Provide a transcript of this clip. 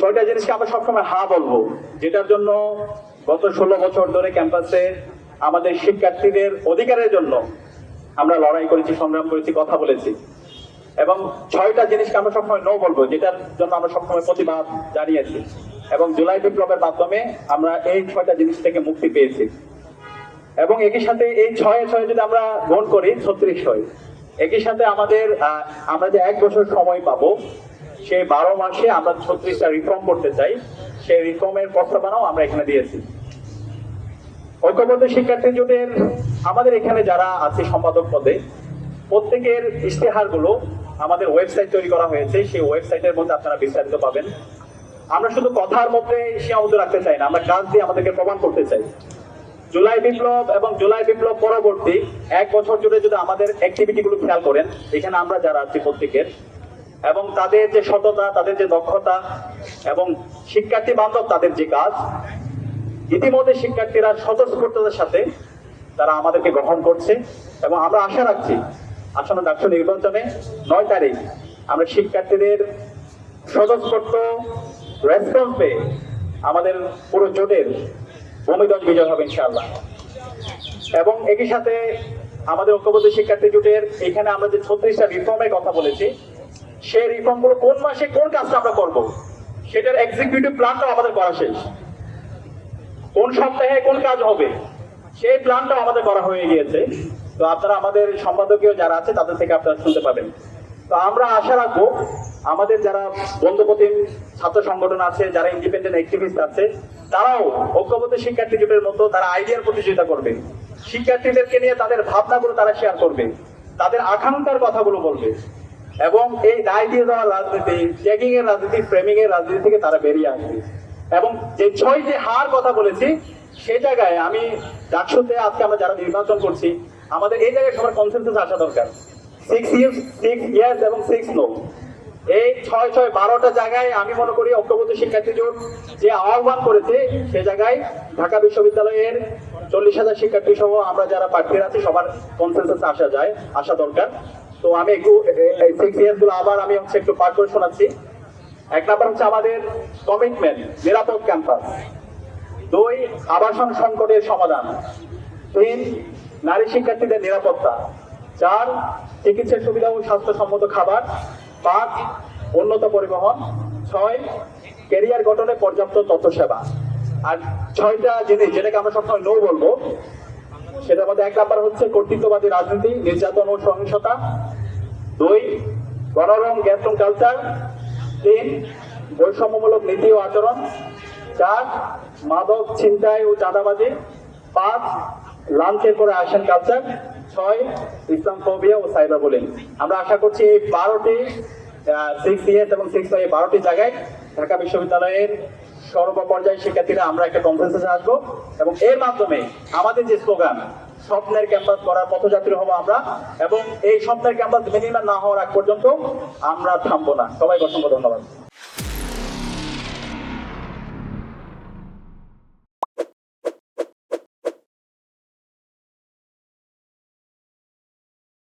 ছয়টা জিনিসকে আমরা সবসময় হা বলব, যেটার জন্য গত ষোলো বছর ধরে ক্যাম্পাসে আমাদের শিক্ষার্থীদের অধিকারের জন্য আমরা লড়াই করেছি, সংগ্রাম করেছি, কথা বলেছি। এবং ছয়টা জিনিসকে আমরা সবসময় নো বলব, যেটার জন্য আমরা সবসময় প্রতিবাদ জানিয়েছি। এবং জুলাই বিপ্লবের মাধ্যমে আমরা এই ছয়টা জিনিস থেকে মুক্তি পেয়েছি। এবং একই সাথে এই ছয়ে ছয় যদি আমরা গ্রহণ করি, ছত্রিশ ছয়। একই সাথে আমাদের আমরা যে এক বছর সময় পাবো, সেই বারো মাসে আমরা ছত্রিশটা রিফর্ম করতে চাই। সেই রিফর্মের প্রস্তাবনাও আমরা এখানে দিয়েছি। ঐক্যবদ্ধ শিক্ষার্থী জোটের, আমাদের এখানে যারা আছে সম্পাদক পদে, প্রত্যেকের ইশতেহারগুলো আমাদের ওয়েবসাইট তৈরি করা হয়েছে। সেই ওয়েবসাইটের মধ্যে আপনারা বিস্তারিত পাবেন। আমরা শুধু কথার মধ্যে সীমাবদ্ধ রাখতে চাই না, আমরা কাজ দিয়ে আমাদেরকে প্রমাণ করতে চাই। জুলাই বিপ্লব এবং জুলাই বিপ্লব পরবর্তী এক বছর জুড়ে যদি আমাদের অ্যাক্টিভিটি গুলো খেয়াল করেন, এখানে আমরা যারা আছি প্রত্যেকের, এবং তাদের যে সততা, তাদের যে দক্ষতা এবং শিক্ষার্থী বান্ধব তাদের যে কাজ, ইতিমধ্যে শিক্ষার্থীরা স্বতঃস্ফূর্ততার সাথে তারা আমাদেরকে গ্রহণ করছে এবং আমরা আশা রাখছি, আসন্ন ডাকসু নির্বাচনে নয় তারিখ আমরা শিক্ষার্থীদের স্বতঃস্ফূর্ত রেসপন্স পেয়ে আমাদের পুরো জোটের ভূমিদল বিজয় হবে ইনশাআল্লাহ। এবং একই সাথে আমাদের ঐক্যবদ্ধ শিক্ষার্থী জোটের এখানে আমরা যে ছত্রিশটা রিফর্মের কথা বলেছি, সেই রিফর্মগুলো কোন মাসে কোন কাজটা আমরা করব, সেটার এক্সিকিউটিভ প্ল্যানটাও আমাদের করা শেষ। কোন সপ্তাহে কোন কাজ হবে, সেই প্ল্যানটাও আমাদের করা হয়ে গিয়েছে। তো আপনারা আমাদের সম্পাদকীয় যারা আছে, তাদের থেকে আপনারা শুনতে পাবেন। তো আমরা আশা রাখব আমাদের যারা বন্ধুপতিম ছাত্র সংগঠন আছে, যারা ইন্ডিপেন্ডেন্ট অ্যাক্টিভিস্ট আছে, তারাও ঐক্যবদ্ধ শিক্ষার্থী জোটের মতো তারা আইডিয়ার প্রতিযোগিতা করবে। শিক্ষার্থীদেরকে নিয়ে তাদের ভাবনাগুলো তারা শেয়ার করবে, তাদের আকাঙ্ক্ষার কথাগুলো বলবে এবং এই দায় দিয়ে দেওয়ার রাজনীতি ট্যাগিং এর রাজনীতি ফ্রেমিং এর রাজনীতি থেকে তারা বেরিয়ে আসবে। এবং যে ছয় যে হার কথা বলেছি, সে জায়গায় আমি ডাকসুতে আজকে আমরা যারা নির্বাচন করছি, আমাদের এই জায়গায় সবার কনসেন্সাস আসা দরকার। সিক্স ইয়ার্স সিক্স ইয়ার্স এবং সিক্স নো এই ছয় ছয় বারোটা জায়গায় আমি মনে করি ঐক্যবদ্ধ শিক্ষার্থী জোট যে আহ্বান করেছে, সে জায়গায় ঢাকা বিশ্ববিদ্যালয়ের চল্লিশ হাজার শিক্ষার্থী সহ আমরা যারা প্রার্থীরা আছি, সবার কনসেন্সাস আসা যায়, আসা দরকার। তো আমি একটু গুলো আবার আমি হচ্ছে একটু পাঠ করে শোনাচ্ছি। এক নাম্বার হচ্ছে আমাদের কমিটমেন্ট নিরাপদ ক্যাম্পাস দুই, আবাসন সংকটের সমাধান। তিন, নারী শিক্ষার্থীদের নিরাপত্তা। চার চিকিৎসা সুবিধা ও স্বাস্থ্যসম্মত খাবার। পাঁচ, উন্নত পরিবহন। ছয় কেরিয়ার গঠনে পর্যাপ্ত তথ্য সেবা আর ছয়টা জিনিস যেটাকে আমরা সবসময় নো বলব, সেটার মধ্যে এক নাম্বার হচ্ছে কর্তৃত্ববাদী রাজনীতি, নির্যাতন ও সহিংসতা। দুই গণরম গ্যাসরুম কালচার তিন, বৈষম্যমূলক নীতি ও আচরণ। চার, মাদক, ছিনতাই ও চাঁদাবাজি। পাঁচ, লাঞ্চের পরে আসেন কালচার ছয় ইসলাম ফোবিয়া ও সাইবার বুলিং আমরা আশা করছি এই বারোটি সিক্স ইয়ার্স এবং সিক্স এই বারোটি জায়গায় ঢাকা বিশ্ববিদ্যালয়ের সর্বপর্যায়ের শিক্ষার্থীরা আমরা একটা কনফারেন্সে আসব এবং এর মাধ্যমে আমাদের যে স্লোগান স্বপ্নের ক্যাম্পাস করার পথযাত্রী হব আমরা এবং এই স্বপ্নের ক্যাম্পাস মিনিমাম না হওয়ার আগ পর্যন্ত আমরা থামবো না। সবাই অসংখ্য ধন্যবাদ।